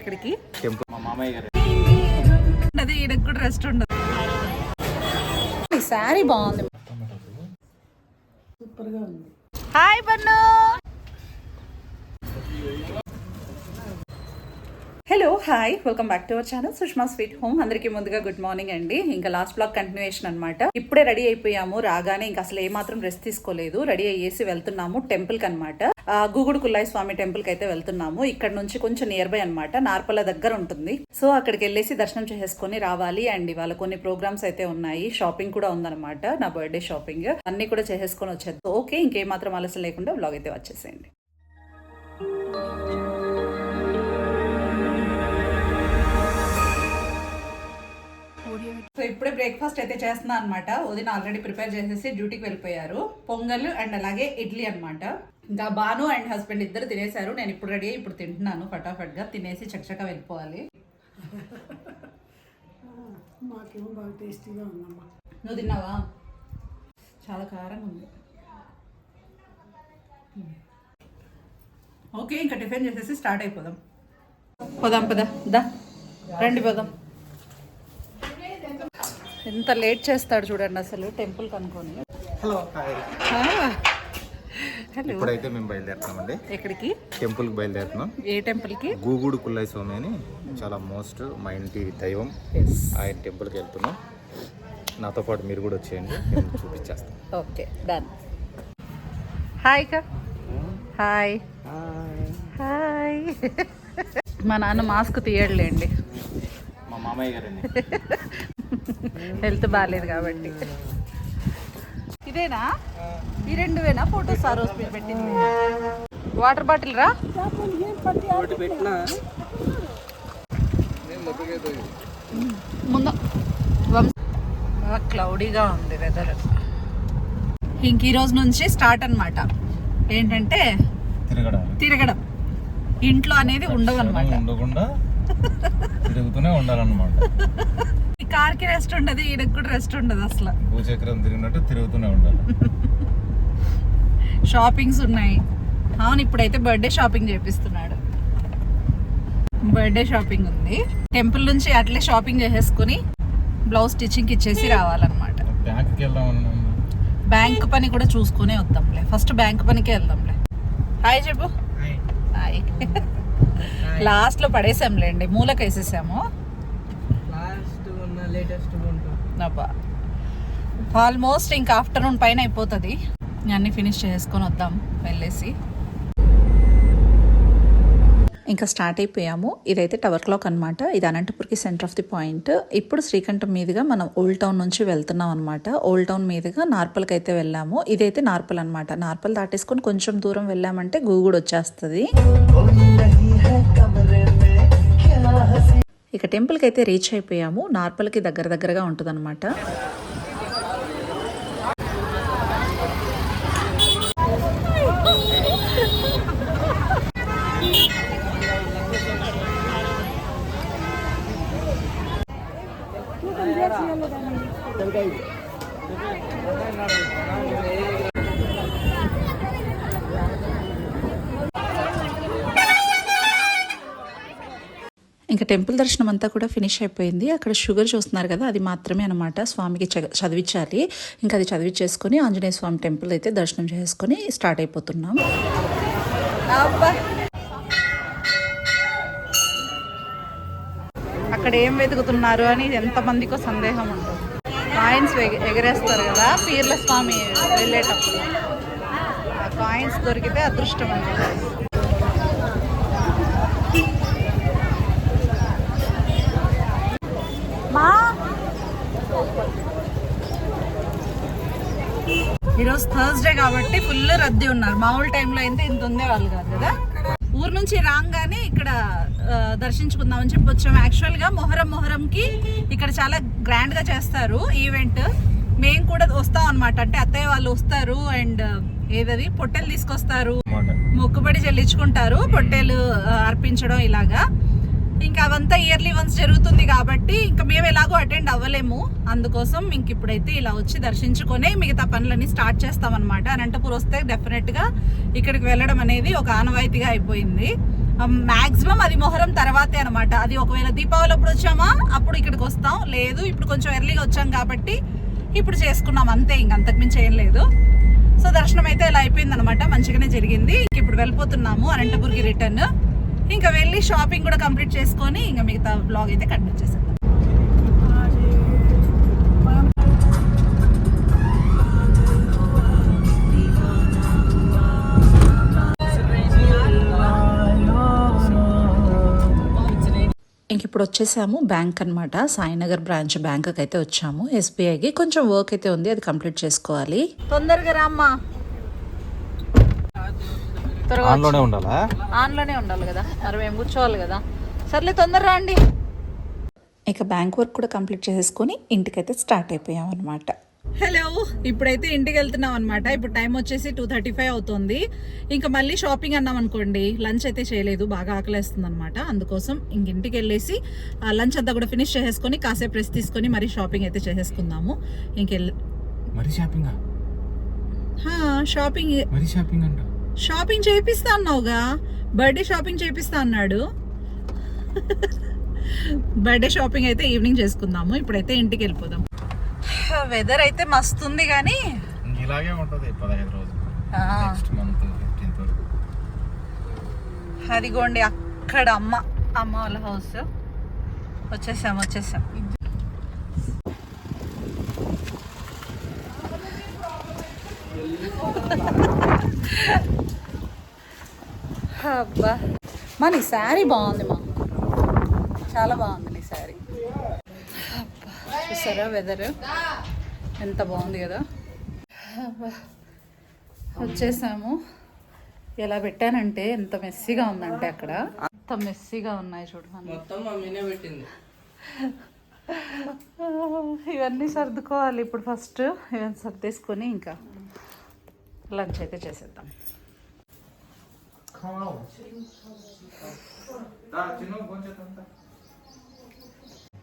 ఎక్కడికి? టెంపుల్. మా మామయ్య గారు. అది ఈడకి కూడా రెస్ట్ ఉండదు. ఈ శారీ బాగుంది. Hi Bunny hello hi welcome back to our channel Sushma sweet home అందరికీ ముందుగా గుడ్ మార్నింగ్ అండి. ఇంకా లాస్ట్ బ్లాగ్ కంటిన్యూషన్ అన్నమాట. ఇప్పుడే రెడీ అయిపోయాము రాగానే ఇంకా అసలు ఏమాత్రం రెస్ట్ తీసుకోలేదు. రెడీ అయ్యేసి వెళ్తున్నాము టెంపుల్కి అనమాట గూగుడు కుల్లాయి స్వామి టెంపుల్కి అయితే వెళ్తున్నాము. ఇక్కడ నుంచి కొంచెం నియర్ బై అనమాట నార్పల దగ్గర ఉంటుంది. సో అక్కడికి వెళ్ళేసి దర్శనం చేసేసుకొని రావాలి. అండ్ ఇవాళ కొన్ని ప్రోగ్రామ్స్ అయితే ఉన్నాయి. షాపింగ్ కూడా ఉందన్నమాట. నా బర్త్డే షాపింగ్. అన్ని కూడా చేసేసుకొని వచ్చేది ఓకే ఇంకేమాత్రం ఆలస్యం లేకుండా బ్లాగ్ అయితే వచ్చేసేయండి సో ఇప్పుడే బ్రేక్ఫాస్ట్ అయితే చేస్తున్నా అనమాట ఉదయం ఆల్రెడీ ప్రిపేర్ చేసేసి డ్యూటీకి వెళ్ళిపోయారు. పొంగల్ అండ్ అలాగే ఇడ్లీ అనమాట ఇంకా బాను అండ్ హస్బెండ్ ఇద్దరు తినేశారు. నేను ఇప్పుడు రెడీ అయ్యి ఇప్పుడు తింటున్నాను ఫటాఫట్గా. తినేసి చక్కచక్క వెళ్ళిపోవాలి. మాకేమో బాగా టేస్టీగా ఉందమ్మా. నువ్వు తిన్నావా? చాలా కారంగా ఉంది. ఓకే ఇంకా టిఫిన్ చేసేసి స్టార్ట్ అయిపోదాం. పోదాం పదా. దా. రండి పోదాం. ఎంత లేట్ చేస్తాడు చూడండి అసలు టెంపుల్ కనుక్కొని. Hello hi hello. ఇప్పుడైతే మేము బయలుదేరుతున్నామండి. ఎక్కడికి? టెంపుల్కి బయలుదేరుతున్నాం. ఏ టెంపుల్కి? గూగుడు కుల్లయ్య స్వామి అని చాలా మోస్ట్ మా ఇంటి దైవం ఆయన టెంపుల్కి వెళ్తున్నాం. నాతో పాటు మీరు కూడా వచ్చేయండి నేను చూపించేస్తాను. Okay done. హాయ్ కా హాయ్. హాయ్. మా నాన్న మాస్క్ తీయడలేండి. మా మామయ్య గారండి. హెల్త్ బాగాలేదు కాబట్టి. ఇదేనా? ఈ రెండువేనా ఫోటోస్ ఆ రోజు మీరు పెట్టింది. వాటర్ బాటిల్ రా? ముందు. క్లౌడీగా ఉంది వెదర్ ఇంక ఈ రోజు నుంచి స్టార్ట్ అన్నమాట. ఏంటంటే తిరగడం. తిరగడం. ఇంట్లో అనేది ఉండవు అనమాట ఉండకుండా తిరుగుతూనే ఉండాలన్నమాట. కార్కి రెస్ట్ ఉండదు ఈడకి కూడా రెస్ట్ ఉండదు అసలు. భూచక్రం తిరిగినట్టు తిరుగుతూనే ఉండాలి. షాపింగ్స్ ఉన్నాయి. అవును ఇప్పుడైతే బర్త్డే షాపింగ్ చేపిస్తున్నాడు. బర్త్డే షాపింగ్ ఉంది. టెంపుల్ నుంచి అట్లే షాపింగ్ చేసేసుకుని బ్లౌజ్ స్టిచ్చింగ్కి ఇచ్చేసి రావాలన్నమాట. బ్యాంక్ పని కూడా చూసుకునే వద్దాంలే. ఫస్ట్ బ్యాంక్ పనికే వెళ్దాంలే. హాయ్ చెప్పు హాయ్ లాస్ట్లో పడేసాంలేండి. మూలకి వేసేసాము లాస్ట్ ఉన్న లేటెస్ట్ ఉంటుంది అబ్బా. ఆల్మోస్ట్ ఇంకా ఆఫ్టర్నూన్ పైన అయిపోతుంది. అన్నీ ఫినిష్ చేసుకొని వద్దాం వెళ్ళేసి. ఇంకా స్టార్ట్ అయిపోయాము. ఇదైతే టవర్ క్లాక్ అనమాట ఇది అనంతపూర్కి సెంటర్ ఆఫ్ ది పాయింట్ ఇప్పుడు శ్రీకంఠం మీదుగా మనం ఓల్డ్ టౌన్ నుంచి వెళ్తున్నాం అనమాట ఓల్డ్ టౌన్ మీదుగా నార్పల్కి అయితే వెళ్ళాము. ఇదైతే నార్పల్ అనమాట నార్పల్ దాటేసుకొని కొంచెం దూరం వెళ్ళామంటే గూగుడు వచ్చేస్తుంది. ఇక టెంపుల్కి అయితే రీచ్ అయిపోయాము. నార్పల్కి దగ్గర దగ్గరగా ఉంటుందన్నమాట. ఇంకా టెంపుల్ దర్శనం అంతా కూడా ఫినిష్ అయిపోయింది. అక్కడ షుగర్ చూస్తున్నారు కదా అది మాత్రమే అనమాట స్వామికి చ- చదివించాలి ఇంకా అది చదివించేసుకొని ఆంజనేయ స్వామి టెంపుల్ అయితే దర్శనం చేసుకొని స్టార్ట్ అయిపోతున్నాం. అక్కడ ఏం వెతుకుతున్నారు అని ఎంతమందికో సందేహం ఉంటుంది. కాయిన్స్ ఎగరేస్తారు కదా పీర్ల స్వామి వెళ్ళేటప్పుడు. ఆ కాయిన్స్ దొరికితే అదృష్టం అండి ఈరోజు థర్స్డే కాబట్టి ఫుల్ రద్దీ ఉన్నారు. మామూలు టైంలో అయితే ఇంత ఉండేవాళ్ళు కాదు కదా? ఊరు నుంచి రాగానే ఇక్కడ ఆ, దర్శించుకుందామని చెప్పి వచ్చాము యాక్చువల్గా మొహరం మొహరంకి ఇక్కడ చాలా గ్రాండ్గా చేస్తారు ఈవెంట్ మేము కూడా వస్తాం అనమాట అంటే అత్తయ్య వాళ్ళు వస్తారు అండ్ ఏదది? పొట్టెలు తీసుకొస్తారు. అన్నమాట మొక్కుబడి చెల్లించుకుంటారు. పొట్టేలు అర్పించడం ఇలాగా. ఇంకా అవంతా ఇయర్లీ వన్స్ జరుగుతుంది కాబట్టి ఇంకా మేము ఎలాగో అటెండ్ అవ్వలేము. అందుకోసం ఇంక ఇప్పుడైతే ఇలా వచ్చి దర్శించుకొని మిగతా పనులన్నీ స్టార్ట్ చేస్తామన్నమాట. అనంతపూర్ వస్తే డెఫినెట్గా ఇక్కడికి వెళ్ళడం అనేది ఒక ఆనవాయితీగా అయిపోయింది. Um, మాక్సిమం అది మొహరం తర్వాతే అనమాట అది ఒకవేళ దీపావళి అప్పుడు వచ్చామా? అప్పుడు ఇక్కడికి వస్తాం. లేదు ఇప్పుడు కొంచెం ఎర్లీగా వచ్చాం కాబట్టి ఇప్పుడు చేసుకున్నాం అంతే. ఇంక అంతకుమించి ఏం లేదు. సో దర్శనం అయితే ఇలా అయిపోయింది అనమాట మంచిగానే జరిగింది. ఇంక ఇప్పుడు వెళ్ళిపోతున్నాము. అనంతపూర్కి రిటర్న్ ఇంకా వెళ్ళి షాపింగ్ కూడా కంప్లీట్ చేసుకొని ఇంకా మిగతా బ్లాగ్ అయితే కంటిన్యూ చేసేద్దాం. ఇంక ఇప్పుడు వచ్చేసాము బ్యాంక్ అన్నమాట. సాయినగర్ బ్రాంచ్ బ్యాంక్ అయితే వచ్చాము ఎస్బీఐకి కొంచెం వర్క్ అయితే ఉంది. అది కంప్లీట్ చేసుకోవాలి. తొందరగా రామ్మా. త్వరగా ఆన్లోనే ఉండాలా? ఆన్లోనే ఉండాలి కదా. మరి మేము కూర్చోవాలి కదా. సర్లే తొందర రండి. ఇక బ్యాంక్ వర్క్ కూడా కంప్లీట్ చేసేసుకొని ఇంటికైతే స్టార్ట్ అయిపోయాం అనమాట హలో ఇప్పుడైతే ఇంటికి వెళ్తున్నాం అనమాట ఇప్పుడు టైం వచ్చేసి టూ థర్టీ ఫైవ్ అవుతుంది. ఇంకా మళ్ళీ షాపింగ్ అన్నాం అనుకోండి. లంచ్ అయితే చేయలేదు బాగా ఆకలేస్తుంది అనమాట అందుకోసం ఇంక ఇంటికి వెళ్ళేసి లంచ్ అంతా కూడా ఫినిష్ చేసేసుకొని కాసేపు రెస్ట్ తీసుకొని మరీ షాపింగ్ అయితే చేసేసుకుందాము. ఇంకెళ్ళి మరి షాపింగ్? షాపింగ్ మరి షాపింగ్ అంట షాపింగ్ చేపిస్తా అన్నావుగా? బర్త్డే షాపింగ్ చేపిస్తా అన్నాడు. బర్త్డే షాపింగ్ అయితే ఈవినింగ్ చేసుకుందాము. ఇప్పుడైతే ఇంటికి వెళ్ళిపోదాం. వెదర్ అయితే మస్తు ఉంది కానీ ఇలాగే ఉంటది పదహైదు రోజులు. ఆ, నెక్స్ట్ మంత్ ఫిఫ్టీన్త్ వరకు అదిగోండి అక్కడ అమ్మ అమ్మ వాళ్ళ హౌస్ వచ్చేసాం వచ్చేసాం. అబ్బా. మా నీ శారీ బాగుంది మా. చాలా బాగుంది నీ శారీ. అబ్బా, చూసారా వెదర్ ఎంత బాగుంది కదా. వచ్చేసాము. ఎలా పెట్టానంటే ఎంత మెస్సీగా ఉందంటే అక్కడ. అంత మెస్సీగా ఉన్నాయి చూడమని మొత్తం మమ్మీనే పెట్టింది. ఇవన్నీ సర్దుకోవాలి. ఇప్పుడు ఫస్ట్ ఇవన్నీ సర్దేసుకొని ఇంకా లంచ్ అయితే చేసేద్దాం.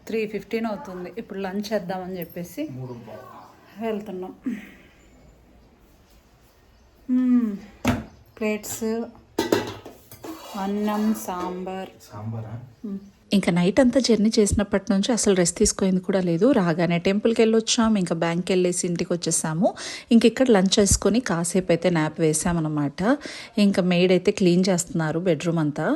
త్రీ ఫిఫ్టీన్ అవుతుంది. ఇప్పుడు లంచ్ చేద్దామని చెప్పేసి వెళ్తున్నాం. ప్లేట్స్. అన్నం సాంబార్. సాంబారా? ఇంకా నైట్ అంతా జర్నీ చేసినప్పటి నుంచి అసలు రెస్ట్ తీసుకుంది కూడా లేదు. రాగానే టెంపుల్కి వెళ్ళొచ్చాం ఇంకా బ్యాంక్కి వెళ్ళేసి ఇంటికి వచ్చేసాము. ఇంక ఇక్కడ లంచ్ చేసుకొని కాసేపు అయితే నాప్ వేసామన్నమాట. ఇంకా మేడ్ అయితే క్లీన్ చేస్తున్నారు బెడ్రూమ్ అంతా.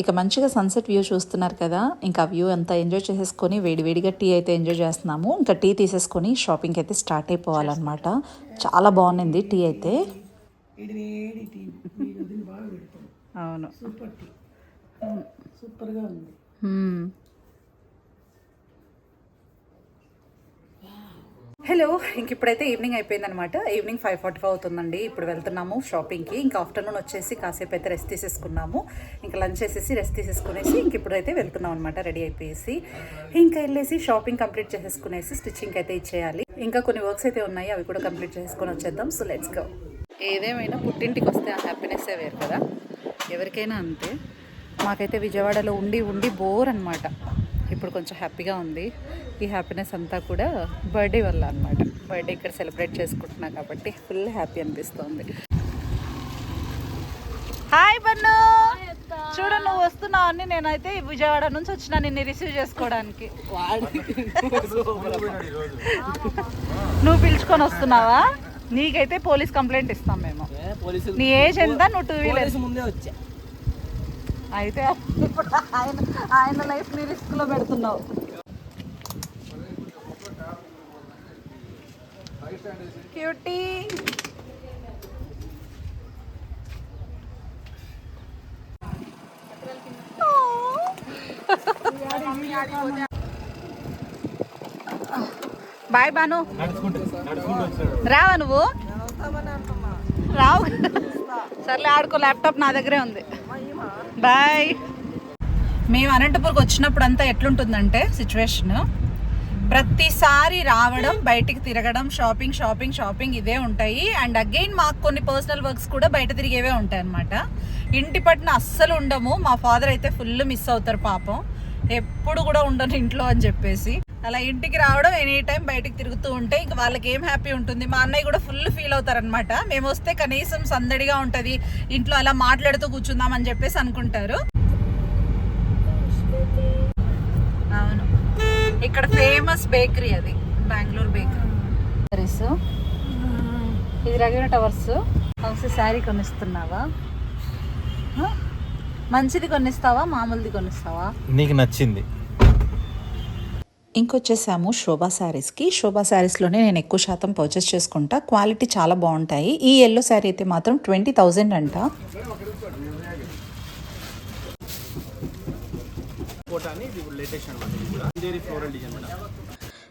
ఇక మంచిగా సన్సెట్ వ్యూ చూస్తున్నారు కదా ఇంకా వ్యూ అంతా ఎంజాయ్ చేసేసుకొని వేడివేడిగా టీ అయితే ఎంజాయ్ చేస్తున్నాము. ఇంకా టీ తీసేసుకొని షాపింగ్కి అయితే స్టార్ట్ అయిపోవాలన్నమాట. చాలా బాగుంది టీ అయితే. ఇది వేడి టీ మీ వదిన బాగా పెడతాను అవును. సూపర్ టీ సూపర్గా ఉంది హలో ఇంక ఇప్పుడైతే ఈవినింగ్ అయిపోయిందనమాట. ఈవినింగ్ ఫైవ్ ఫార్టీ ఫైవ్ అవుతుందండి. ఇప్పుడు వెళ్తున్నాము షాపింగ్కి ఇంకా ఆఫ్టర్నూన్ వచ్చేసి కాసేపు అయితే రెస్ట్ తీసేసుకున్నాము. ఇంకా లంచ్ చేసేసి రెస్ట్ తీసేసుకునేసి ఇంక ఇప్పుడైతే వెళ్తున్నాం అనమాట రెడీ అయిపోయేసి. ఇంకా వెళ్ళేసి షాపింగ్ కంప్లీట్ చేసేసుకునేసి స్టిచ్చింగ్ అయితే ఇచ్చేయాలి. ఇంకా కొన్ని వర్క్స్ అయితే ఉన్నాయి అవి కూడా కంప్లీట్ చేసుకొని వచ్చేద్దాం. సో లెట్స్ గో ఏదేమైనా పుట్టింటికి వస్తే ఆ హ్యాపీనెస్సే వేరు కదా. ఎవరికైనా అంతే. మాకైతే విజయవాడలో ఉండి ఉండి బోర్ అనమాట ఇప్పుడు కొంచెం హ్యాపీగా ఉంది. ఈ హ్యాపీనెస్ అంతా కూడా బర్త్డే వల్ల అనమాట బర్త్డే ఇక్కడ సెలబ్రేట్ చేసుకుంటున్నా కాబట్టి ఫుల్ హ్యాపీ అనిపిస్తుంది. Hi bun! చూడ నువ్వు వస్తున్నావు అని నేనైతే విజయవాడ నుంచి వచ్చిన నిన్ను రిసీవ్ చేసుకోవడానికి. నువ్వు పిలుచుకొని వస్తున్నావా? నీకైతే పోలీస్ కంప్లైంట్ ఇస్తాం మేము. నీ ఏజ్ ఎంత? నువ్వు టూ వీలర్ ముందే వచ్చా. అయితే ఇప్పుడు ఆయన ఆయన లైఫ్ని రిస్క్లో పెడుతున్నావు. క్యూటీ బాయ్ బాను రావా నువ్వు? రావు. సర్లే ఆడుకో ల్యాప్టాప్ నా దగ్గరే ఉంది. బాయ్ మేము అనంతపూర్కి వచ్చినప్పుడు అంతా ఎట్లుంటుందంటే సిచ్యువేషన్ ప్రతిసారి రావడం బయటికి తిరగడం షాపింగ్ షాపింగ్ షాపింగ్ ఇదే ఉంటాయి. అండ్ అగైన్ మాకు కొన్ని పర్సనల్ వర్క్స్ కూడా బయట తిరిగేవే ఉంటాయి అనమాట ఇంటి పట్టిన అస్సలు ఉండము. మా ఫాదర్ అయితే ఫుల్ మిస్ అవుతారు పాపం. ఎప్పుడు కూడా ఉండను ఇంట్లో అని చెప్పేసి. అలా ఇంటికి రావడం ఎనీ టైం బయటకు తిరుగుతూ ఉంటే ఇంకా వాళ్ళకి ఏం హ్యాపీ ఉంటుంది. మా అన్నయ్య కూడా ఫుల్ ఫీల్ అవుతారనమాట మేము వస్తే కనీసం సందడిగా ఉంటుంది. ఇంట్లో అలా మాట్లాడుతూ కూర్చుందాం అని చెప్పేసి అనుకుంటారు. అవును. ఇక్కడ ఫేమస్ బేకరీ అది. బెంగళూరు బేకరీ. ఇది రగిన టవర్స్. హౌస్ శారీ కొనిస్తున్నావా? మంచిది కొనిస్తావా మామూలుది కొనిస్తావా? నీకు నచ్చింది. ఇంకొచ్చేసాము శోభా శారీస్కి శోభా శారీస్లోనే నేను ఎక్కువ శాతం పర్చేస్ చేసుకుంటా. క్వాలిటీ చాలా బాగుంటాయి. ఈ ఎల్లో శారీ అయితే మాత్రం ట్వంటీ థౌజండ్ అంట.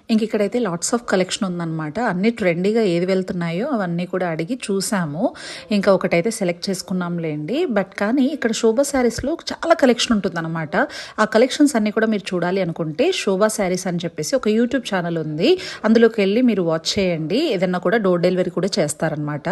ఇంక ఇక్కడైతే లాట్స్ ఆఫ్ కలెక్షన్ ఉందన్నమాట. అన్ని ట్రెండీగా ఏది వెళ్తున్నాయో అవన్నీ కూడా అడిగి చూసాము. ఇంకా ఒకటైతే సెలెక్ట్ చేసుకున్నాంలేండి. బట్ కానీ ఇక్కడ శోభా శారీస్లో చాలా కలెక్షన్ ఉంటుందన్నమాట. ఆ కలెక్షన్స్ అన్నీ కూడా మీరు చూడాలి అనుకుంటే శోభా శారీస్ అని చెప్పేసి ఒక యూట్యూబ్ ఛానల్ ఉంది. అందులోకి వెళ్ళి మీరు వాచ్ చేయండి. ఏదన్నా కూడా డోర్ డెలివరీ కూడా చేస్తారనమాట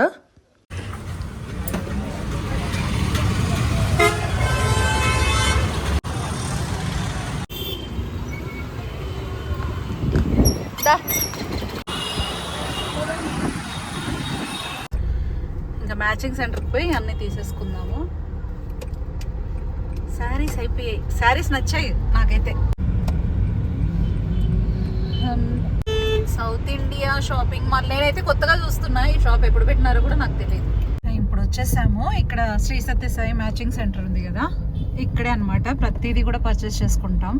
మ్యాచింగ్ సెంటర్కి పోయి అన్నీ తీసేసుకుందాము. శారీస్ అయిపోయాయి. శారీస్ నచ్చాయి నాకైతే. సౌత్ ఇండియా షాపింగ్ మాల్ నేనైతే కొత్తగా చూస్తున్నా. ఈ షాప్ ఎప్పుడు పెట్టినారో కూడా నాకు తెలియదు ఇప్పుడు వచ్చేసాము. ఇక్కడ శ్రీ సత్యసాయి మ్యాచింగ్ సెంటర్ ఉంది కదా. ఇక్కడే అన్నమాట. ప్రతిదీ కూడా పర్చేస్ చేసుకుంటాం.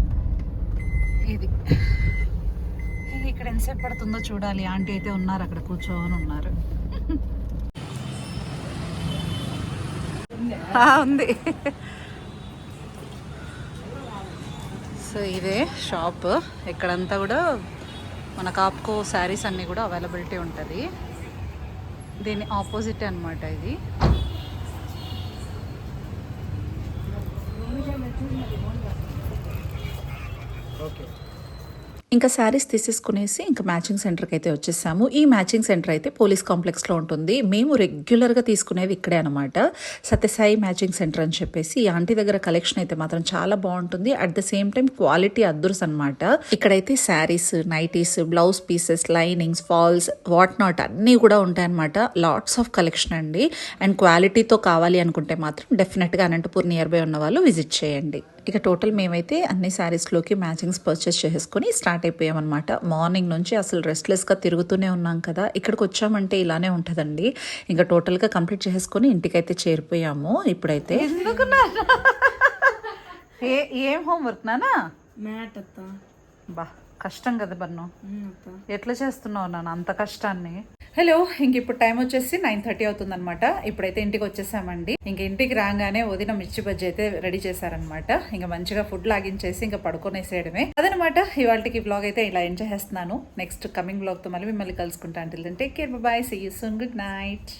ఇది. ఇక్కడ ఎంతసేపు పడుతుందో చూడాలి. ఆంటీ అయితే ఉన్నారు. అక్కడ కూర్చోని ఉన్నారు ఆ, ఉంది. సో ఇదే షాప్. ఇక్కడంతా కూడా మన కాప్కో శారీస్ అన్నీ కూడా అవైలబిలిటీ ఉంటుంది. దీని ఆపోజిట్ అన్నమాట ఇది. ఇంకా శారీస్ తీసేసుకునేసి ఇంకా మ్యాచింగ్ సెంటర్కి అయితే వచ్చేసాము. ఈ మ్యాచింగ్ సెంటర్ అయితే పోలీస్ కాంప్లెక్స్లో ఉంటుంది. మేము రెగ్యులర్గా తీసుకునేవి ఇక్కడే అనమాట సత్యసాయి మ్యాచింగ్ సెంటర్ అని చెప్పేసి ఈ ఆంటీ దగ్గర కలెక్షన్ అయితే మాత్రం చాలా బాగుంటుంది. At the same time quality అద్దుర్స్ అనమాట ఇక్కడైతే sarees nighties blouse pieces linings falls what not అన్నీ కూడా ఉంటాయన్నమాట. లాట్స్ ఆఫ్ కలెక్షన్ అండి. అండ్ క్వాలిటీతో కావాలి అనుకుంటే మాత్రం డెఫినెట్గా అనంతపూర్ నియర్ బై ఉన్న వాళ్ళు విజిట్ చేయండి. ఇక టోటల్ మేమైతే అన్ని శారీస్లోకి మ్యాచింగ్స్ పర్చేస్ చేసుకుని స్టార్ట్ అయిపోయామన్నమాట. మార్నింగ్ నుంచి అసలు రెస్ట్లెస్గా తిరుగుతూనే ఉన్నాం కదా. ఇక్కడికి వచ్చామంటే ఇలానే ఉంటుందండి. ఇంకా టోటల్గా కంప్లీట్ చేసుకొని ఇంటికైతే చేరిపోయాము. ఇప్పుడైతే ఏ ఏం హోంవర్క్ నానా? మ్యాట్ అత్త. బా కష్టం కదా బన్ను. ఎట్లా చేస్తున్నావు నాన్న అంత కష్టాన్ని? హలో ఇంక ఇప్పుడు టైం వచ్చేసి నైన్ థర్టీ అవుతుంది అనమాట ఇప్పుడైతే ఇంటికి వచ్చేసామండి. ఇంక ఇంటికి రాగానే వదిన మిర్చి బజ్జీ అయితే రెడీ చేశారనమాట ఇంకా మంచిగా ఫుడ్ లాగించేసి ఇంకా పడుకొనేసేయడమే. అదనమాట ఇవాళకి బ్లాగ్ అయితే ఇలా ఎంజాయ్ చేస్తున్నాను నెక్స్ట్ కమింగ్ బ్లాగ్తో మళ్ళీ మిమ్మల్ని కలుసుకుంటా. అంటే take care bye see you soon good night